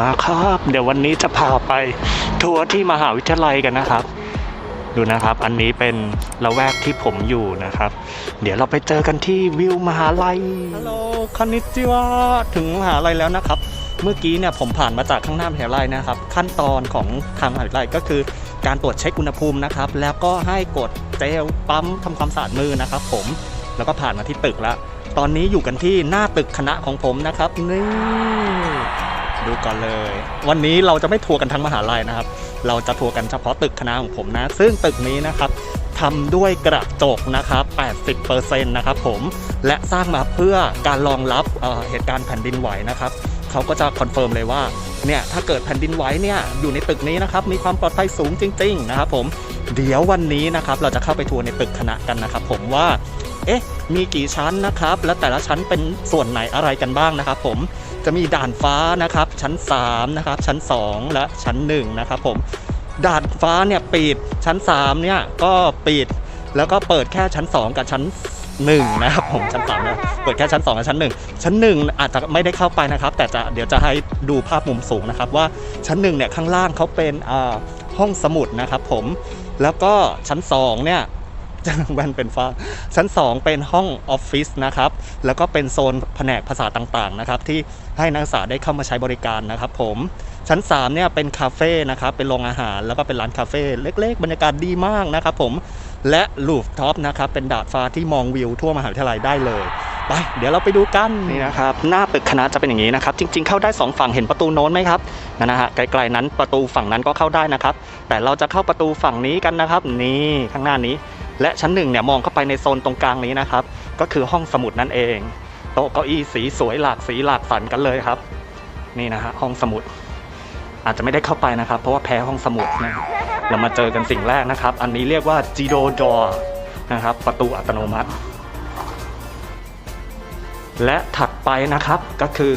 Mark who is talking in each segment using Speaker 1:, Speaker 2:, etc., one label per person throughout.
Speaker 1: มาครับ เดี๋ยววันนี้จะพาไปทัวร์ที่มหาวิทยาลัยกันนะครับ ดูนะครับ อันนี้เป็นละแวกที่ผมอยู่นะครับ เดี๋ยวเราไปเจอกันที่วิวมหาลัยฮัลโหลคอนนิจิวะถึงมหาลัยแล้วนะครับ เมื่อกี้เนี่ยผมผ่านมาจากข้างหน้ามหาวิทยาลัยนะครับ ขั้นตอนของทางมหาวิทยาลัยก็คือการตรวจเช็คอุณหภูมินะครับ แล้วก็ให้กดเจลปั๊มทำความสะอาดมือนะครับ ผมแล้วก็ผ่านมาที่ตึกแล้วตอนนี้อยู่กันที่หน้าตึกคณะของผมนะครับนี่ ดูก่อนเลย วันนี้เราจะไม่ทัวร์กันทั้งมหาลัยนะครับ เราจะทัวร์กันเฉพาะตึกคณะของผมนะ ซึ่งตึกนี้นะครับทำด้วยกระจกนะครับ 80%นะครับผมและสร้างมาเพื่อการรองรับเเหตุการณ์แผ่นดินไหวนะครับเขาก็จะคอนเฟิร์มเลยว่าเนี่ยถ้าเกิดแผ่นดินไหวเนี่ยอยู่ในตึกนี้นะครับมีความปลอดภัยสูงจริง ๆ นะครับผมเดี๋ยววันนี้นะครับเราจะเข้าไปทัวร์ในตึกคณะกันนะครับ ผมว่าเอ๊ะมีกี่ชั้นนะครับ และแต่ละชั้นเป็นส่วนไหนอะไรกันบ้างนะครับ ผม จะมีด่านฟ้านะครับ ชั้น 3 นะครับ ชั้น 2 และชั้น 1 นะครับผมด่านฟ้าเนี่ยปิดชั้น 3 เนี่ยก็ปิดแล้วก็เปิดแค่ชั้น 2 กับชั้น1นะครับผมชั้น3นะเปิดแค่ชั้น 2 กับชั้น 1 ชั้น 1 อาจจะไม่ได้เข้าไปนะครับ แต่จะเดี๋ยวจะให้ดูภาพมุมสูงนะครับ ว่าชั้น1เนี่ยข้างล่างเขาเป็นห้องสมุดนะครับผมแล้วก็ชั้น2เนี่ย แว่นเป็นฟ้า ชั้น 2 เป็นห้องออฟฟิศนะครับ แล้วก็เป็นโซนแผนกภาษาต่างๆนะครับ ที่ให้นักศึกษาได้เข้ามาใช้บริการนะครับผม ชั้น 3 เนี่ยเป็นคาเฟ่นะครับ เป็นโรงอาหาร แล้วก็เป็นร้านคาเฟ่เล็ก ๆ บรรยากาศดีมากนะครับผม และลูฟท็อปนะครับ เป็นดาดฟ้าที่มองวิวทั่วมหาวิทยาลัยได้เลยไปเดี๋ยวเราไปดูกันนี่นะครับหน้าตึกคณะจะเป็นอย่างนี้นะครับ จริง ๆ เข้าได้ 2 ฝั่งเห็นประตูโน้นไหมครับนั่นนะฮะไกลๆนั้นประตูฝั่งนั้นก็เข้าได้นะครับ แต่เราจะเข้าประตูฝั่งนี้กันนะครับ นี่ข้างหน้านี้ และชั้นหนึ่งเนี่ยมองเข้าไปในโซนตรงกลางนี้นะครับ ก็คือห้องสมุดนั่นเอง โต๊ะเก้าอี้สีสวยหลากสีหลากสันกันเลยครับ นี่นะฮะห้องสมุด อาจจะไม่ได้เข้าไปนะครับ เพราะว่าแพ้ห้องสมุดนะเรามาเจอกันสิ่งแรกนะครับ อันนี้เรียกว่าจิโดดอนะครับ ประตูอัตโนมัติ และถัดไปนะครับก็คือ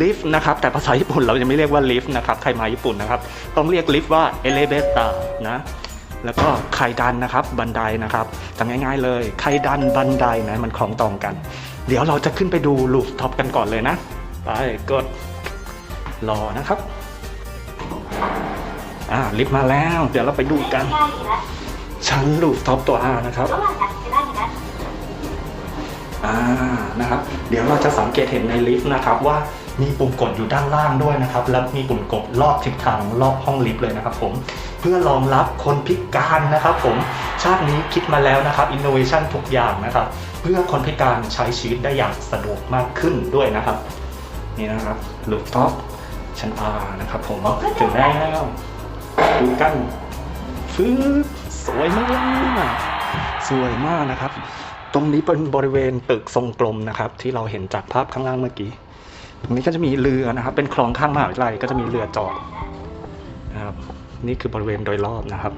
Speaker 1: ลิฟต์นะครับ แต่ภาษาญี่ปุ่นเรายังไม่เรียกว่าลิฟต์นะครับ ใครมาญี่ปุ่นนะครับ ต้องเรียกลิฟต์ว่าเอเลเบตานะ แล้วก็ไข่ดันนะครับบันไดนะครับจำง่ายๆเลยไข่ดันบันไดนะมันคล้องตองกัน เดี๋ยวเราจะขึ้นไปดูลูฟท็อปกันก่อนเลยนะ ไปกดรอนะครับอ่าลิฟต์มาแล้ว เดี๋ยวเราไปดูกัน ชั้นลูฟท็อปตัว R นะครับอ่านะครับ เดี๋ยวเราจะสังเกตเห็นในลิฟต์นะครับว่า มีปุ่มกดอยู่ด้านล่างด้วยนะครับ แล้วมีปุ่มกดรอบทิศทางรอบห้องลิฟต์เลยนะครับผมเพื่อรองรับคนพิการนะครับผมชาตินี้คิดมาแล้วนะครับอินโนเวชันทุกอย่างนะครับ เพื่อคนพิการใช้ชีวิตได้อย่างสะดวกมากขึ้นด้วยนะครับ นี่นะครับลูกท็อปชั้น R นะครับผมถึงแล้วดูกันฟืบสวยมากสวยมากนะครับ ตรงนี้เป็นบริเวณตึกทรงกลมนะครับ ที่เราเห็นจากภาพข้างล่างเมื่อกี้ ตรงนี้ก็จะมีเรือนะครับ เป็นคลองข้างมหาวิทยาลัยก็จะมีเรือจอดนะครับ นี่คือบริเวณโดยรอบนะครับ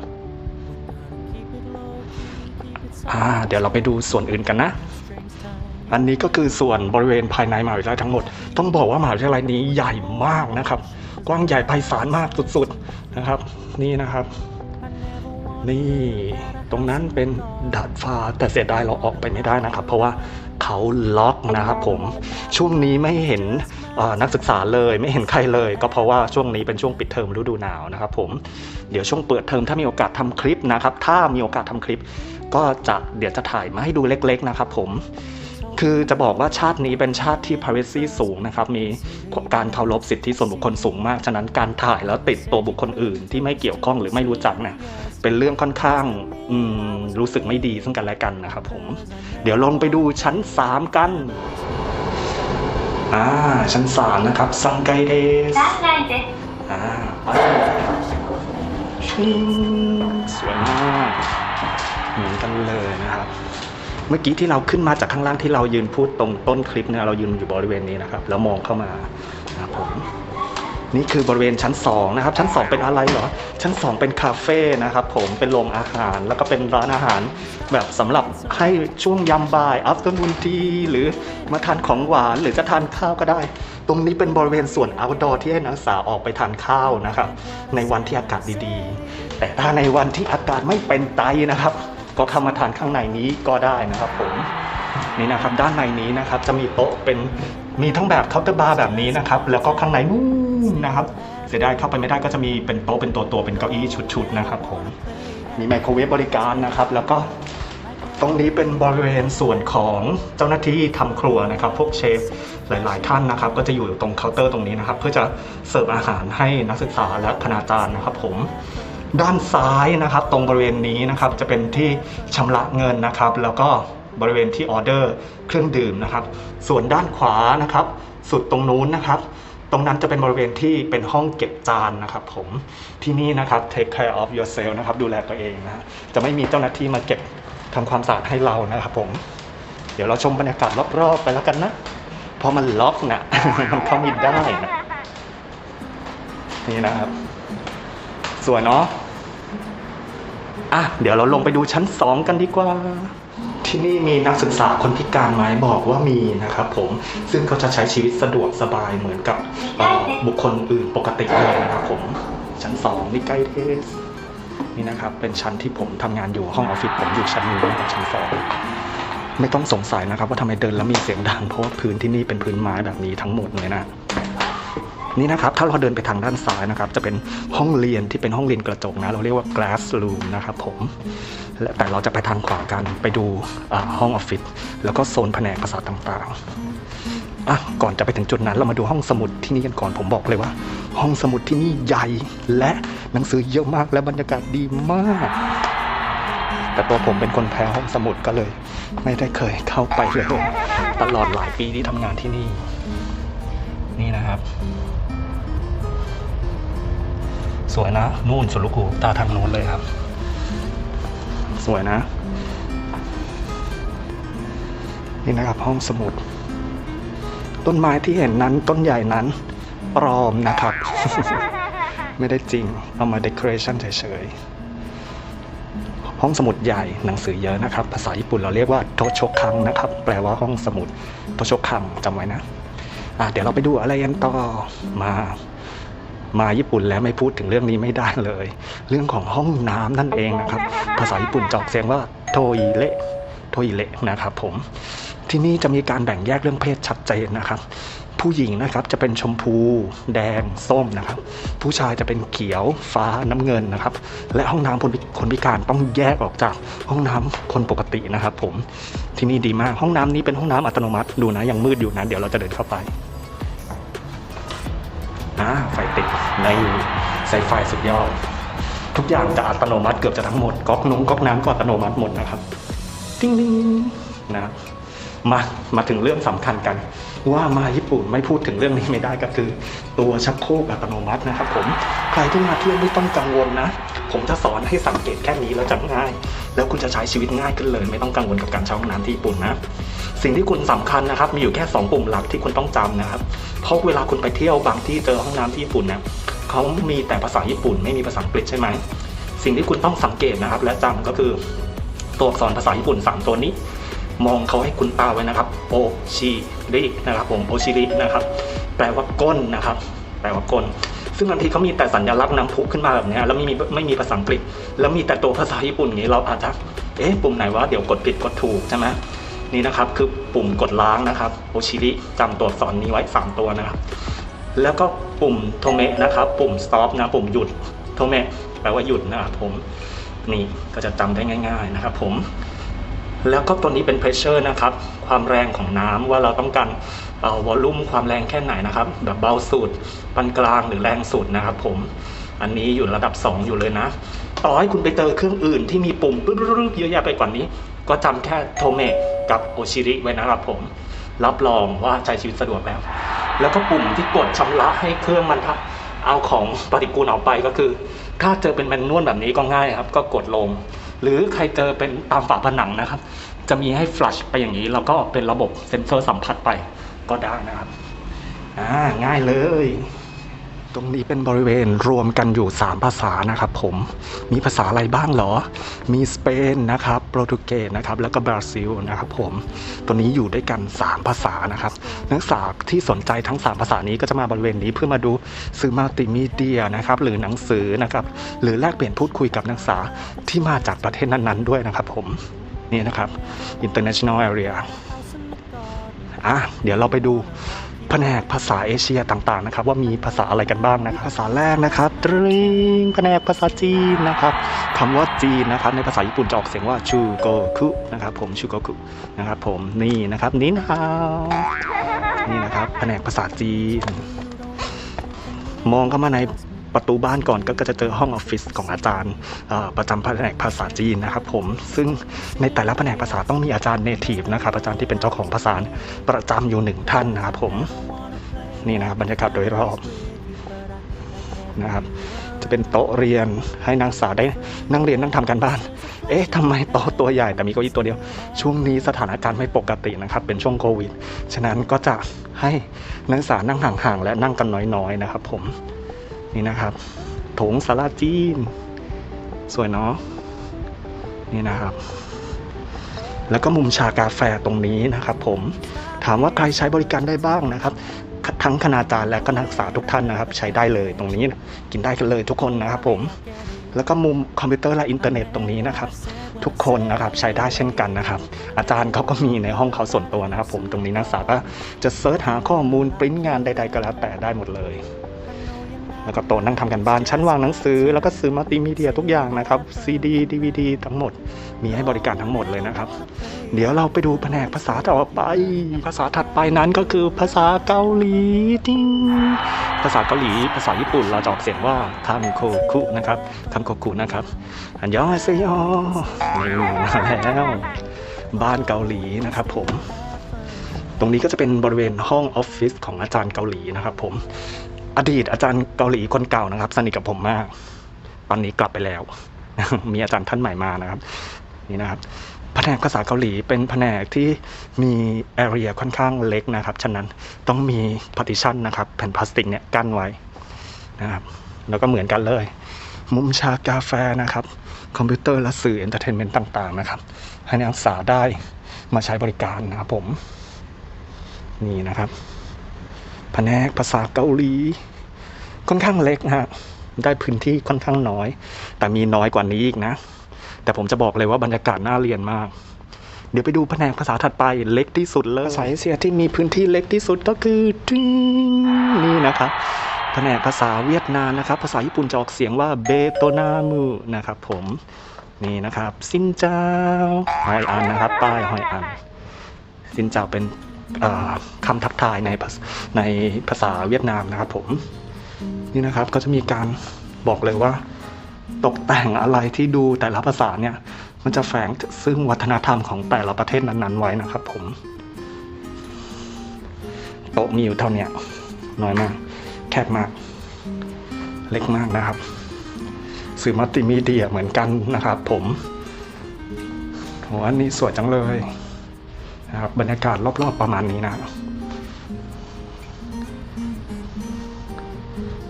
Speaker 1: อ่าเดี๋ยวเราไปดูส่วนอื่นกันนะ อันนี้ก็คือส่วนบริเวณภายในมหาวิทยาลัยทั้งหมด ต้องบอกว่ามหาวิทยาลัยนี้ใหญ่มากนะครับ กว้างใหญ่ไพศาลมากสุดๆนะครับ นี่นะครับ นี่ ตรงนั้นเป็นดาดฟ้าแต่เสียดายเราออกไปไม่ได้นะครับ เพราะว่า เขาล็อกนะครับผมช่วงนี้ไม่เห็นนักศึกษาเลยไม่เห็นใครเลย ก็เพราะว่าช่วงนี้เป็นช่วงปิดเทอมฤดูหนาวนะครับผมเดี๋ยวช่วงเปิดเทอมถ้ามีโอกาสทำคลิปนะครับ ถ้ามีโอกาสทำคลิป ก็จะเดี๋ยวจะถ่ายมาให้ดูเล็ก ๆนะครับ ผม คือจะบอกว่าชาตินี้เป็นชาติที่ privacy สูงนะครับ มีการเคารพสิทธิส่วนบุคคลสูงมาก ฉะนั้นการถ่ายแล้วติดตัวบุคคลอื่นที่ไม่เกี่ยวข้องหรือไม่รู้จักเนี่ยเป็นเรื่องค่อนข้างรู้สึกไม่ดีซึ่งกันและกันนะครับผม เดี๋ยวลงไปดูชั้น 3 กัน อ่า ชั้น 3 นะครับซังไกเดสอ่าไปสวยมากเหมือนกันเลยนะครับ เมื่อกี้ที่เราขึ้นมาจากข้างล่างที่เรายืนพูดตรงต้นคลิปเนี่ยเรายืนอยู่บริเวณนี้นะครับ แล้วมองเข้ามานะครับผมนี่คือบริเวณชั้น2นะครับชั้น 2 เป็นอะไรเหรอ ชั้น 2 เป็นคาเฟ่นะครับผมเป็นโรงอาหารแล้วก็เป็นร้านอาหาร แบบสำหรับให้ช่วงยามบ่าย afternoon tea หรือมาทานของหวานหรือจะทานข้าวก็ได้ ตรงนี้เป็นบริเวณส่วน outdoor ที่ให้นักศึกษาออกไปทานข้าวนะครับ ในวันที่อากาศดีๆ แต่ถ้าในวันที่อากาศไม่เป็นใจนะครับ ก็เข้ามาทานข้างในนี้ก็ได้นะครับผมนี่นะครับด้านในนี้นะครับจะมีโต๊ะเป็นมีทั้งแบบเคาน์เตอร์บาร์แบบนี้นะครับแล้วก็ข้างในนู้นนะครับเสียดายเข้าไปไม่ได้ก็จะมีเป็นโต๊ะเป็นตัวตัวๆเป็นเก้าอี้ชุดๆนะครับผมมีไมโครเวฟบริการนะครับ แล้วก็ตรงนี้เป็นบริเวณส่วนของเจ้าหน้าที่ทำครัวนะครับ พวกเชฟหลาย ๆ ท่านนะครับ ก็จะอยู่ตรงเคาน์เตอร์ตรงนี้นะครับ เพื่อจะเสิร์ฟอาหารให้นักศึกษาและคณาจารย์นะครับผม ด้านซ้ายนะครับ ตรงบริเวณนี้นะครับจะเป็นที่ชำระเงินนะครับ แล้วก็บริเวณที่ออเดอร์เครื่องดื่มนะครับ ส่วนด้านขวานะครับ สุดตรงนู้นนะครับ ตรงนั้นจะเป็นบริเวณที่เป็นห้องเก็บจานนะครับผมที่นี่นะครับ take care of yourself นะครับ ดูแลตัวเองนะจะไม่มีเจ้าหน้าที่มาเก็บทำความสะอาดให้เรานะครับผมเดี๋ยวเราชมบรรยากาศรอบๆไปแล้วกันนะเพราะมันล็อกนะมันเข้าไมีได้นะนี่นะครับ สวยเนาะ อะเดี๋ยวเราลงไปดูชั้นสองกันดีกว่า ที่นี่มีนักศึกษาคนพิการไหมบอกว่ามีนะครับผมซึ่งเขาจะใช้ชีวิตสะดวกสบายเหมือนกับเอ่อบุคคลอื่นปกติเลยนะครับผมชั้นสองนี่ใกล้เทสนี่นะครับ เป็นชั้นที่ผมทำงานอยู่ห้องออฟฟิศผมอยู่ชั้นนี้นะครับชั้นสองไม่ต้องสงสัยนะครับ ว่าทำไมเดินแล้วมีเสียงดังเพราะว่าพื้นที่นี่เป็นพื้นไม้แบบนี้ทั้งหมดเลยนะ นี่นะครับถ้าเราเดินไปทางด้านซ้ายนะครับ จะเป็นห้องเรียนที่เป็นห้องเรียนกระจกนะ เราเรียกว่า glass room นะครับผมและแต่เราจะไปทางขวากันไปดูห้องออฟฟิศแล้วก็โซนแผนกภาษาต่างๆอะก่อนจะไปถึงจุดนั้นเรามาดูห้องสมุดที่นี่กันก่อนผมบอกเลยว่า ห้องสมุดที่นี่ใหญ่และหนังสือเยอะมากและบรรยากาศดีมากแต่ตัวผมเป็นคนแพ้ห้องสมุดก็เลย ไม่ได้เคยเข้าไปเลยตลอดหลายปีที่ทำงานที่นี่ นี่นะครับ สวยนะ นู่นสุดลูกหูตาทางโน้นเลยครับ สวยนะ นี่นะครับห้องสมุด ต้นไม้ที่เห็นนั้นต้นใหญ่นั้น ปลอมนะครับ ไม่ได้จริง เอามา decoration เฉยๆ ห้องสมุดใหญ่หนังสือเยอะนะครับ ภาษาญี่ปุ่นเราเรียกว่าโทโชคังนะครับ แปลว่าห้องสมุดโทโชคังจำไว้นะอะเดี๋ยวเราไปดูอะไรกันต่อมา มาญี่ปุ่นแล้วไม่พูดถึงเรื่องนี้ไม่ได้เลย เรื่องของห้องน้ำนั่นเองนะครับ ภาษาญี่ปุ่นจอกเสียงว่าโทอิเละโทอิเละนะครับผมที่นี่จะมีการแบ่งแยกเรื่องเพศชัดเจนนะครับ ผู้หญิงนะครับจะเป็นชมพู แดงส้มนะครับ ผู้ชายจะเป็นเขียวฟ้าน้ำเงินนะครับ และห้องน้ำคนพิคนพิการต้องแยกออกจากห้องน้ำคนปกตินะครับผมที่นี่ดีมากห้องน้ำนี้เป็นห้องน้ำอัตโนมัติดูนะยังมืดอยู่นะเดี๋ยวเราจะเดินเข้าไปอ่าไฟติด ในใส่ไฟสุดยอด ทุกอย่างจะอัตโนมัติเกือบจะทั้งหมดก๊อกนุ้งก๊อกน้ำก็อัตโนมัติหมดนะครับติ้งติ้งนะมามาถึงเรื่องสำคัญกัน ว่ามาญี่ปุ่นไม่พูดถึงเรื่องนี้ไม่ได้ก็คือ ตัวชักโครกอัตโนมัตินะครับ ผมใครที่มาเที่ยวไม่ต้องกังวลนะ ผมจะสอนให้สังเกตแค่นี้แล้วจะง่าย แล้วคุณจะใช้ชีวิตง่ายขึ้นเลย ไม่ต้องกังวลกับการใช้ห้องน้ำที่ญี่ปุ่นนะสิ่งที่คุณสำคัญนะครับ มีอยู่แค่2ปุ่มหลักที่คุณต้องจำนะครับเพราะเวลาคุณไปเที่ยวบางที่เจอห้องน้ำที่ญี่ปุ่นเนี่ย เขามีแต่ภาษาญี่ปุ่น ไม่มีภาษาอังกฤษใช่ไหม สิ่งที่คุณต้องสังเกตนะครับ และจำก็คือตัวอักษรภาษาญี่ปุ่น 3 ตัวนี้ มองเขาให้คุณตาไว้นะครับโอชิรินะครับผมโอชิรินะครับ แปลว่าก้นนะครับ แปลว่าก้นซึ่งบางทีเขามีแต่สัญลักษณ์นำพุขึ้นมาแบบนี้แล้วไม่มีไม่มีภาษาอังกฤษ แล้วมีแต่ตัวภาษาญี่ปุ่นอย่างนี้เราอาจจะเอ๊ะปุ่มไหนวะเดี๋ยวกดผิดกดถูกใช่ไหมนี่นะครับคือปุ่มกดล้างนะครับโอชิริจำตัวอักษรนี้ไว้ 3 ตัวนะครับ แล้วก็ปุ่มโทเมะนะครับ ปุ่ม stop นะ ปุ่มหยุดโทเมะแปลว่าหยุดนะครับผม นี่ก็จะจำได้ง่าย ๆนะครับผม แล้วก็ตัวนี้เป็น pressure นะครับ ความแรงของน้ำว่าเราต้องการเอ่อวอลลุ่มความแรงแค่ไหนนะครับ แบบเบาสุดปานกลางหรือแรงสุดนะครับผม อันนี้อยู่ระดับ 2 อยู่เลยนะ ต่อให้คุณไปเจอเครื่องอื่นที่มีปุ่มปึ๊บๆๆเยอะแยะไปกว่านี้ ก็จำแค่โทเมะกับโอชิริไว้นะครับผม รับรองว่าใช้ชีวิตสะดวกแล้ว แล้วก็ปุ่มที่กดชำระให้เครื่องมันพักเอาของปฏิกูลออกไปก็คือ ถ้าเจอเป็นแมนนวลแบบนี้ก็ง่ายครับ ก็กดลง หรือใครเจอเป็นตามฝาผนังนะครับ จะมีให้ฟลัชไปอย่างนี้ แล้วก็เป็นระบบเซ็นเซอร์สัมผัสไปก็ได้นะครับ อ่าง่ายเลย ตรงนี้เป็นบริเวณรวมกันอยู่ 3 ภาษานะครับผมมีภาษาอะไรบ้างเหรอ มีสเปนนะครับโปรตุเกสนะครับแล้วก็บราซิลนะครับผมตัวนี้อยู่ด้วยกัน 3 ภาษานะครับนักศึกษาที่สนใจทั้ง 3 ภาษานี้ก็จะมาบริเวณนี้เพื่อมาดูสื่อมัลติมีเดียนะครับหรือหนังสือนะครับหรือแลกเปลี่ยนพูดคุยกับนักศึกษาที่มาจากประเทศนั้นๆด้วยนะครับผมนี่นะครับ international area อะเดี๋ยวเราไปดู แผนกภาษาเอเชียต่างๆนะครับว่ามีภาษาอะไรกันบ้างนะครับภาษาแรกนะครับตริงแผนกภาษาจีนนะครับคำว่าจีนนะครับในภาษาญี่ปุ่นจะออกเสียงว่าชูโกคุนะครับผมชูโกคุนะครับผมนี่นะครับนินฮาวนี่นะครับแผนกภาษาจีน มองเข้ามาใน ประตูบ้านก่อนก็จะเจอห้องออฟฟิศของอาจารย์ประจำแผนกภาษาจีนนะครับผมซึ่งในแต่ละแผนกภาษาต้องมีอาจารย์เนทีฟนะครับอาจารย์ที่เป็นเจ้าของภาษาประจำอยู่หนึ่งท่านนะครับผมนี่นะครับบรรยากาศโดยรอบนะครับจะเป็นโต๊ะเรียนให้นักศึกษาได้นั่งเรียนนั่งทำการบ้าน เอ๊ะทำไมโต๊ะตัวใหญ่แต่มีเก้าอี้ตัวเดียว ช่วงนี้สถานการณ์ไม่ปกตินะครับ เป็นช่วงโควิด ฉะนั้นก็จะให้นักศึกษานั่งห่างๆและนั่งกันน้อยๆนะครับผม นี่นะครับโถงสาราจีน สวยเนาะนี่นะครับ แล้วก็มุมชากาแฟตรงนี้นะครับ ผมถามว่าใครใช้บริการได้บ้างนะครับทั้งคณาจารย์และก็นักศึกษาทุกท่านนะครับ ใช้ได้เลยตรงนี้กินได้กันเลยทุกคนนะครับ ผม แล้วก็มุมคอมพิวเตอร์และอินเทอร์เน็ตตรงนี้นะครับ ทุกคนนะครับใช้ได้เช่นกันนะครับ อาจารย์เขาก็มีในห้องเขาส่วนตัวนะครับ ผมตรงนี้นักศึกษาก็จะเซิร์ชหาข้อมูลปริ้นงานใด ๆ ก็แล้วแต่ได้หมดเลย แล้วก็โต๊ะนั่งทำกันบ้าน ชั้นวางหนังสือ แล้วก็ซื้อมัลติมีเดียทุกอย่างนะครับซีดีดีวีดีทั้งหมด มีให้บริการทั้งหมดเลยนะครับ เดี๋ยวเราไปดูแผนกภาษาต่อไป ภาษาถัดไปนั้นก็คือภาษาเกาหลีจริงภาษาเกาหลี ภาษาญี่ปุ่นเราจะออกเสียงว่าคัมโคคุนะครับคัมโคคุนะครับอันยองอาเซโยนี่มาแล้วบ้านเกาหลีนะครับผม ตรงนี้ก็จะเป็นบริเวณห้องออฟฟิศของอาจารย์เกาหลีนะครับผม อดีตอาจารย์เกาหลีคนเก่านะครับ สนิทกับผมมาก ตอนนี้กลับไปแล้ว มีอาจารย์ท่านใหม่มานะครับ นี่นะครับแผนกภาษาเกาหลีเป็นแผนกที่มีแอเรียค่อนข้างเล็กนะครับ ฉะนั้นต้องมี partition นะครับ แผ่นพลาสติกเนี่ยกั้นไว้นะครับ แล้วก็เหมือนกันเลย มุมชากาแฟนะครับ คอมพิวเตอร์และสื่อเอนเตอร์เทนเมนต์ต่าง ๆ นะครับ ให้นักศึกษาได้มาใช้บริการนะครับผม นี่นะครับ แผนกภาษาเกาหลี ค่อนข้างเล็กนะฮะได้พื้นที่ค่อนข้างน้อย แต่มีน้อยกว่านี้อีกนะ แต่ผมจะบอกเลยว่าบรรยากาศน่าเรียนมาก เดี๋ยวไปดูแผนกภาษาถัดไปเล็กที่สุดเลยภาษาเอเชียที่มีพื้นที่เล็กที่สุดก็คือจริงนี่นะครับแผนกภาษาเวียดนามนะครับ ภาษาญี่ปุ่นจะออกเสียงว่าเบโตนามูนะครับ ผมนี่นะครับซินเจ้าหอยอันนะครับป้ายหอยอันซินเจ้าเป็น คำทักทายในภาษาในภาษาเวียดนามนะครับผมนี่นะครับก็จะมีการบอกเลยว่า ตกแต่งอะไรที่ดูแต่ละภาษาเนี่ยมันจะแฝงซึ่งวัฒนธรรมของแต่ละประเทศนั้นๆไว้นะครับผมโต๊ะมีอยู่เท่านี้น้อยมาก แคบมาก เล็กมากนะครับ สื่อมัลติมีเดียเหมือนกันนะครับผมโหอันนี้สวยจังเลย นะครับบรรยากาศรอบๆประมาณนี้นะ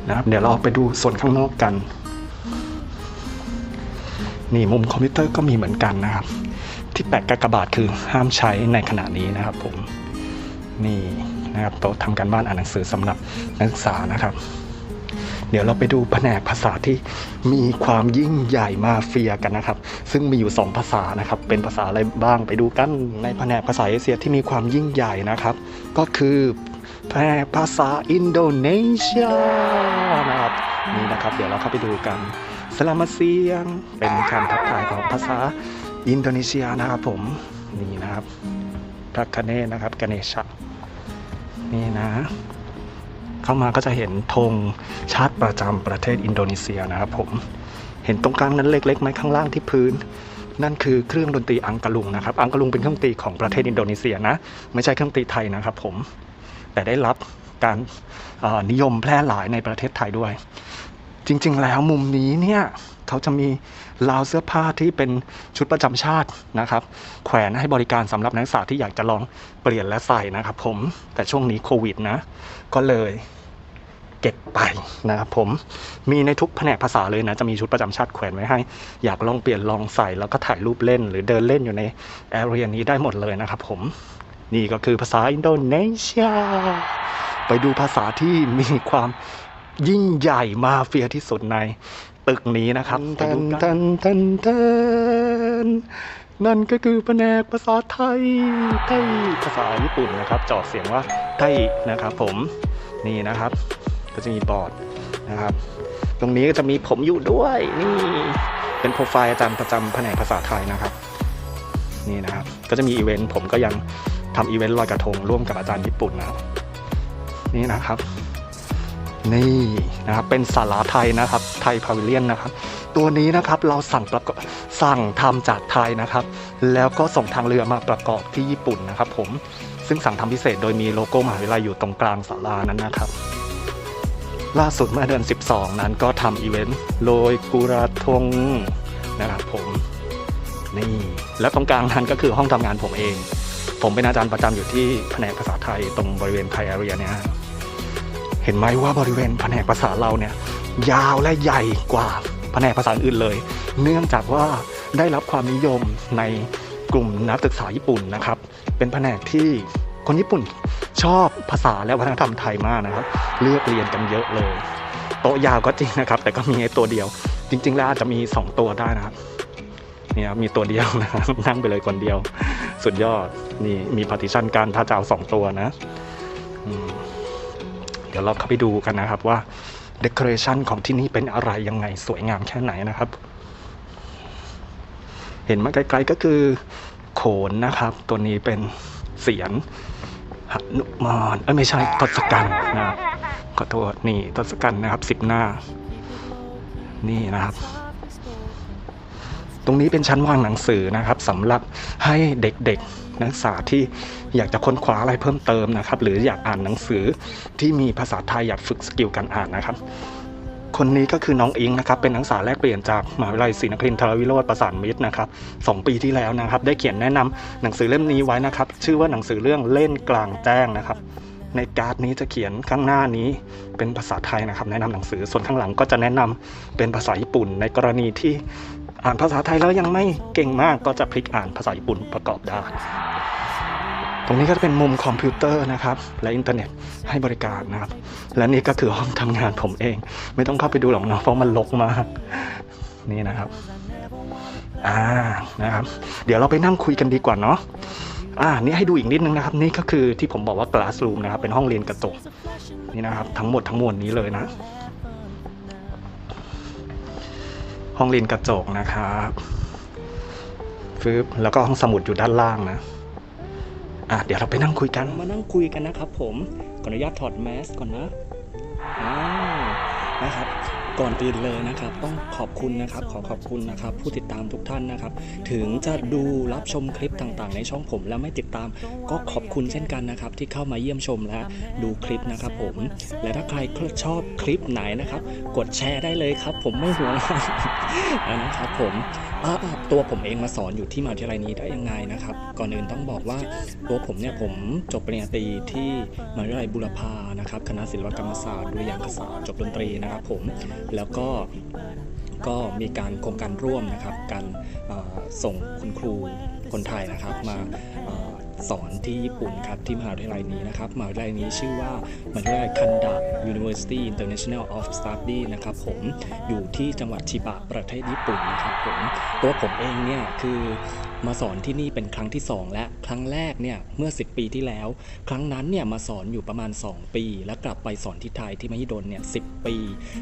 Speaker 1: นะครับ เดี๋ยวเราไปดูส่วนข้างนอกกัน นี่มุมคอมพิวเตอร์ก็มีเหมือนกันนะครับ ที่แปะกากบาทคือห้ามใช้ในขณะนี้นะครับผม นี่นะครับโต๊ะทำการบ้านอ่านหนังสือสำหรับนักศึกษานะครับ เดี๋ยวเราไปดูแผนกภาษาที่มีความยิ่งใหญ่มาเฟียกันนะครับ ซึ่งมีอยู่ 2 ภาษานะครับ เป็นภาษาอะไรบ้างไปดูกันในแผนกภาษาเอเชียที่มีความยิ่งใหญ่นะครับ ก็คือแผนกภาษาอินโดนีเซียนะครับนี่นะครับเดี๋ยวเราเข้าไปดูกันสลามาเซียงเป็นการทักทายของภาษาอินโดนีเซียนะครับผมนี่นะครับพระคเนศนะครับกเนชะนี่นะ เข้ามาก็จะเห็นธงชาติประจำประเทศอินโดนีเซียนะครับผมเห็นตรงกลางนั้นเล็กๆไหมข้างล่างที่พื้น นั่นคือเครื่องดนตรีอังกะลุงนะครับ อังกะลุงเป็นเครื่องดนตรีของประเทศอินโดนีเซียนะ ไม่ใช่เครื่องดนตรีไทยนะครับผมแต่ได้รับการนิยมแพร่หลายในประเทศไทยด้วย จริง ๆ แล้วมุมนี้เนี่ยเขาจะมี ราวเสื้อผ้าที่เป็นชุดประจำชาตินะครับ แขวนให้บริการสำหรับนักศึกษาที่อยากจะลองเปลี่ยนและใส่นะครับผมแต่ช่วงนี้โควิดนะ ก็เลยเก็บไปนะครับผมมีในทุกแผนกภาษาเลยนะ จะมีชุดประจำชาติแขวนไว้ให้ อยากลองเปลี่ยนลองใส่แล้วก็ถ่ายรูปเล่น หรือเดินเล่นอยู่ในแอเรียนี้ได้หมดเลยนะครับผมนี่ก็คือภาษาอินโดนีเซียไปดูภาษาที่มีความยิ่งใหญ่มาเฟียที่สุดใน ตึกนี้นะครับตันตันตันตันนั่นก็คือแผนกภาษาไทยไทยภาษาญี่ปุ่นนะครับจอดเสียงว่าไทยนะครับผมนี่นะครับ ก็จะมีบอร์ดนะครับ ตรงนี้ก็จะมีผมอยู่ด้วยนี่เป็นโปรไฟล์อาจารย์ประจำแผนกภาษาไทยนะครับ นี่นะครับ ก็จะมีอีเวนต์ผมก็ยังทำอีเวนต์ลอยกระทงร่วมกับอาจารย์ญี่ปุ่นนะครับ นี่นะครับ นี่นะครับเป็นสาราไทยนะครับไทยพาวิเลียนนะครับ ตัวนี้นะครับเราสั่งประกอบสั่งทำจากไทยนะครับ แล้วก็ส่งทางเรือมาประกอบที่ญี่ปุ่นนะครับ ผมซึ่งสั่งทำพิเศษโดยมีโลโก้มหาวิทยาลัยอยู่ตรงกลางศาลานั้นนะครับ ล่าสุดเมื่อเดือน 12 นั้นก็ทำอีเวนต์โรยกุระทงนะครับผมนี่แล้วตรงกลางนั้นก็คือห้องทำงานผมเอง ผมเป็นอาจารย์ประจำอยู่ที่แผนกภาษาไทยตรงบริเวณไทยอารียเนี่ย เห็นไหมว่าบริเวณแผนกภาษาเราเนี่ยยาวและใหญ่กว่าแผนกภาษาอื่นเลย เนื่องจากว่าได้รับความนิยมในกลุ่มนักศึกษาญี่ปุ่นนะครับ เป็นแผนกที่คนญี่ปุ่นชอบภาษาและวัฒนธรรมไทยมากนะครับ เลือกเรียนกันเยอะเลย โต๊ะยาวก็จริงนะครับ แต่ก็มีตัวเดียว จริง ๆ แล้วอาจจะมี 2 ตัวได้นะครับนี่ครับมีตัวเดียวนะครับนั่งไปเลยคนเดียว สุดยอดนี่มีพาร์ติชันการถ้าจะเอาสองตัวนะอืม เดี๋ยวเราเข้าไปดูกันนะครับว่าเด o อเรชันของที่นี่เป็นอะไรยังไงสวยงามแค่ไหนนะครับ เห็นมาไกลๆก็คือโขนนะครับ ตัวนี้เป็นเสียนหนุมานเอ้ยไม่ใช่ทศกัณฐ์นะขอโทษนี่ทศกัณฐ์นะครับสิบหน้า นี่นะครับ ตรงนี้เป็นชั้นวางหนังสือนะครับสำหรับให้เด็กๆ นักศึกษาที่อยากจะค้นคว้าอะไรเพิ่มเติมนะครับ หรืออยากอ่านหนังสือที่มีภาษาไทยอยากฝึกสกิลการอ่านนะครับ คนนี้ก็คือน้องอิงนะครับ เป็นนักศึกษาแลกเปลี่ยนจากมหาวิทยาลัยศรีนครินทรวิโรธประสานมิตรนะครับสองปีที่แล้วนะครับ ได้เขียนแนะนำหนังสือเล่มนี้ไว้นะครับ ชื่อว่าหนังสือเรื่องเล่นกลางแจ้งนะครับในการ์ดนี้จะเขียนข้างหน้านี้เป็นภาษาไทยนะครับ แนะนำหนังสือส่วนข้างหลังก็จะแนะนำเป็นภาษาญี่ปุ่น ในกรณีที่อ่านภาษาไทยแล้วยังไม่เก่งมากก็จะพลิกอ่านภาษาญี่ปุ่นประกอบได้ ตรงนี้ก็จะเป็นมุมคอมพิวเตอร์นะครับ และอินเทอร์เน็ตให้บริการนะครับ และนี่ก็คือห้องทำงานผมเอง ไม่ต้องเข้าไปดูหรอกนะเพราะมันรกมากนี่นะครับอ่านะครับ เดี๋ยวเราไปนั่งคุยกันดีกว่าเนาะอ่านี่ให้ดูอีกนิดนึงนะครับ นี่ก็คือที่ผมบอกว่า classroom นะครับ เป็นห้องเรียนกระจกนี่นะครับ ทั้งหมดทั้งมวลนี้เลยนะ ห้องเรียนกระจกนะครับฟึบแล้วก็ห้องสมุดอยู่ด้านล่างนะ อะเดี๋ยวเราไปนั่งคุยกัน มานั่งคุยกันนะครับผมขออนุญาตถอดแมสก่อนนะอ่านะครับก่อนอื่นเลยนะครับ ต้องขอบคุณนะครับ ขอขอบคุณนะครับ ผู้ติดตามทุกท่านนะครับ ถึงจะดูรับชมคลิปต่างๆ ในช่องผม แล้วไม่ติดตาม ก็ขอบคุณเช่นกันนะครับ ที่เข้ามาเยี่ยมชมและดูคลิปนะครับผม และถ้าใครชอบคลิปไหนนะครับ กดแชร์ได้เลยครับ ผมไม่ห่วงนะครับผม ตัวผมเองมาสอนอยู่ที่มหาวิทยาลัยนี้ได้ยังไงนะครับ ก่อนอื่นต้องบอกว่าตัวผมเนี่ยผมจบปริญญาตรีที่มหาวิทยาลัยบุรพานะครับคณะศิลปกรรมศาสตร์ดุริยางคศาสตร์จบดนตรีนะครับผมแล้วก็ก็มีการโครงการร่วมนะครับการส่งคุณครูคนไทยนะครับมา สอนที่ญี่ปุ่นครับที่มหาวิทยาลัยนี้นะครับมหาวิทยาลัยนี้ชื่อว่ามหาวิทยาลัยคันดะ University International of Study นะครับผมอยู่ที่จังหวัดชิบะประเทศญี่ปุ่นนะครับผมตัวผมเองเนี่ยคือมาสอนที่นี่เป็นครั้งที่ 2 และครั้งแรกเนี่ยเมื่อ 10 ปีที่แล้ว ครั้งนั้นเนี่ยมาสอนอยู่ประมาณ 2 ปี แล้วกลับไปสอนที่ไทยที่มหิดลเนี่ยสิปี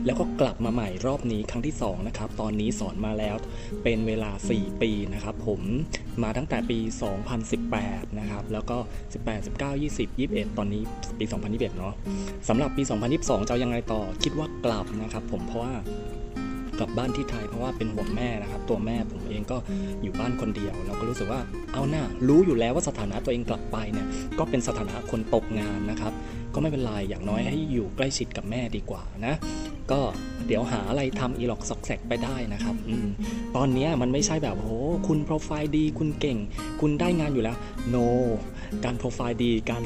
Speaker 1: แล้วก็กลับมาใหม่รอบนี้ครั้งที่2นะครับตอนนี้สอนมาแล้วเป็นเวลา 4 ปีนะครับผมมาตั้งแต่ปี 2018นะครับ แล้วก็ 18 19 20 21 ตอนนี้ปี 2021 เนาะสำหรับปี 2022 จะเอายังไงต่อคิดว่ากลับนะครับ ผมเพราะว่ากลับบ้านที่ไทยเพราะว่าเป็นห่วงแม่นะครับ ตัวแม่ผมเองก็อยู่บ้านคนเดียว เราก็รู้สึกว่าเอาหน้ารู้อยู่แล้วว่าสถานะตัวเองกลับไปเนี่ยก็เป็นสถานะคนตกงานนะครับก็ไม่เป็นไรอย่างน้อยให้อยู่ใกล้ชิดกับแม่ดีกว่านะ ก็เดี๋ยวหาอะไรทำอีหลอกซอกแซกไปได้นะครับอมตอนนี้มันไม่ใช่แบบโหคุณโปรไฟล์ดีคุณเก่ง คุณได้งานอยู่แล้ว no การโปรไฟล์ดีการ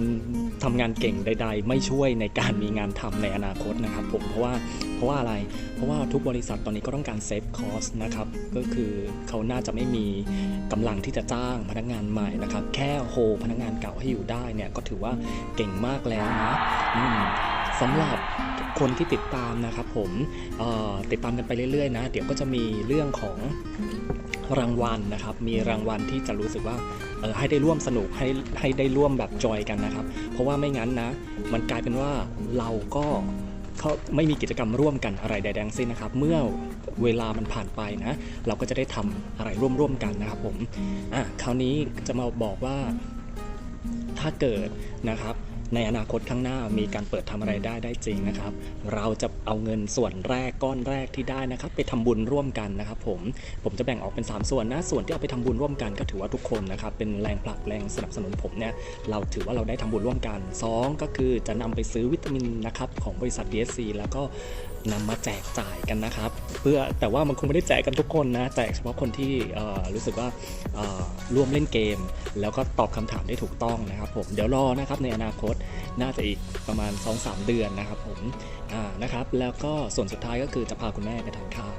Speaker 1: ทำงานเก่งใด ๆ ไม่ช่วยในการมีงานทำในอนาคตนะครับผมเพราะว่าเพราะว่าอะไร เพราะว่าทุกบริษัทตอนนี้ก็ต้องการเซฟคอสนะครับก็คือเขาน่าจะไม่มีกำลังที่จะจ้างพนักงานใหม่นะครับ แค่โฮพนักงานเก่าให้อยู่ได้เนี่ยก็ถือว่าเก่งมากแล้วนะสำหรับคนที่ติดตามนะครับผมติดตามกันไปเรื่อยๆนะเดี๋ยวก็จะมีเรื่องของรางวัลนะครับ มีรางวัลที่จะรู้สึกว่าให้ได้ร่วมสนุกให้ให้ได้ร่วมแบบจอยกันนะครับ เพราะว่าไม่งั้นนะ มันกลายเป็นว่าเราก็เขาไม่มีกิจกรรมร่วมกันอะไรใดๆทั้งสิ้นนะครับ เมื่อเวลามันผ่านไปนะ เราก็จะได้ทำอะไรร่วมๆกันนะครับผมอะคราวนี้จะมาบอกว่าถ้าเกิดนะครับ ในอนาคตข้างหน้ามีการเปิดทำอะไรได้ได้จริงนะครับ เราจะเอาเงินส่วนแรกก้อนแรกที่ได้นะครับ ไปทำบุญร่วมกันนะครับ ผมผมจะแบ่งออกเป็น 3 ส่วนนะส่วนที่เอาไปทำบุญร่วมกันก็ถือว่าทุกคนนะครับเป็นแรงผลักแรงสนับสนุนผมเนี่ยเราถือว่าเราได้ทำบุญร่วมกัน 2 ก็คือจะนำไปซื้อวิตามินนะครับของบริษัท DSC แล้วก็ นำมาแจกจ่ายกันนะครับ เพื่อแต่ว่ามันคงไม่ได้แจกกันทุกคนนะแจกเฉพาะคนที่รู้สึกว่าร่วมเล่นเกม แล้วก็ตอบคำถามได้ถูกต้องนะครับ ผมเดี๋ยวรอนะครับในอนาคตน่าจะอีกประมาณ 2-3 เดือนนะครับผมนะครับแล้วก็ส่วนสุดท้ายก็คือจะพาคุณแม่ไปทานข้าว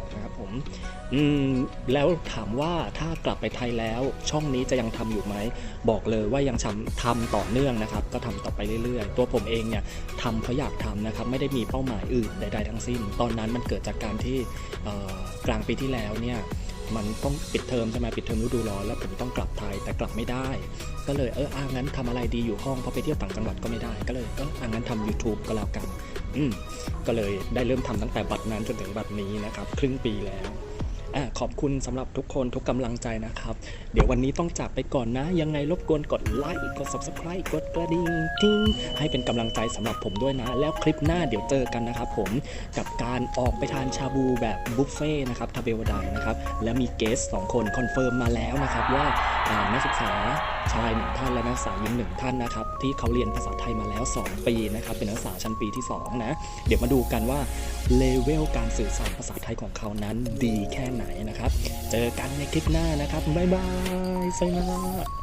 Speaker 1: ผมอืมแล้วถามว่าถ้ากลับไปไทยแล้วช่องนี้จะยังทำอยู่ไหม บอกเลยว่ายังทำทำต่อเนื่องนะครับ ก็ทำต่อไปเรื่อยๆ ตัวผมเองเนี่ยทำเพราะอยากทำนะครับ ไม่ได้มีเป้าหมายอื่นใด ๆ ทั้งสิ้น ตอนนั้นมันเกิดจากการที่กลางปีที่แล้วเนี่ยมันต้องปิดเทอมใช่ไหมปิดเทอมฤดูร้อนแล้วผมต้องกลับไทยแต่กลับไม่ได้ ก็เลยเอออ่างั้นทำอะไรดีอยู่ห้องเพราะไปเที่ยวต่างจังหวัดก็ไม่ได้ ก็เลยเอออ่างั้นทำ YouTube ก็แล้วกัน ก็เลยได้เริ่มทำตั้งแต่บัตรนั้นจนถึงบัตรนี้นะครับ ครึ่งปีแล้ว อะขอบคุณสำหรับทุกคนทุกกำลังใจนะครับ เดี๋ยววันนี้ต้องจากไปก่อนนะ ยังไงรบกวนกดไลค์กด subscribe กดกระดิ่งกิ้งให้เป็นกำลังใจสำหรับผมด้วยนะ แล้วคลิปหน้าเดี๋ยวเจอกันนะครับผมกับการออกไปทานชาบูแบบบุฟเฟ่ต์นะครับทาเบลไดนะครับและมีเกสสองคนคอนเฟิร์มมาแล้วนะครับว่าอ่านักศึกษาชายหนึ่งท่านและนักศึกษาหญิงหนึ่งท่านนะครับที่เขาเรียนภาษาไทยมาแล้ว 2 ปีนะครับเป็นนักศึกษาชั้นปีที่ 2 นะ เดี๋ยวมาดูกันว่าเลเวลการสื่อสารภาษาไทยของเขานั้นดีแค่ไหนนะครับ เจอกันในคลิปหน้านะครับ บ๊ายบายสวัสดี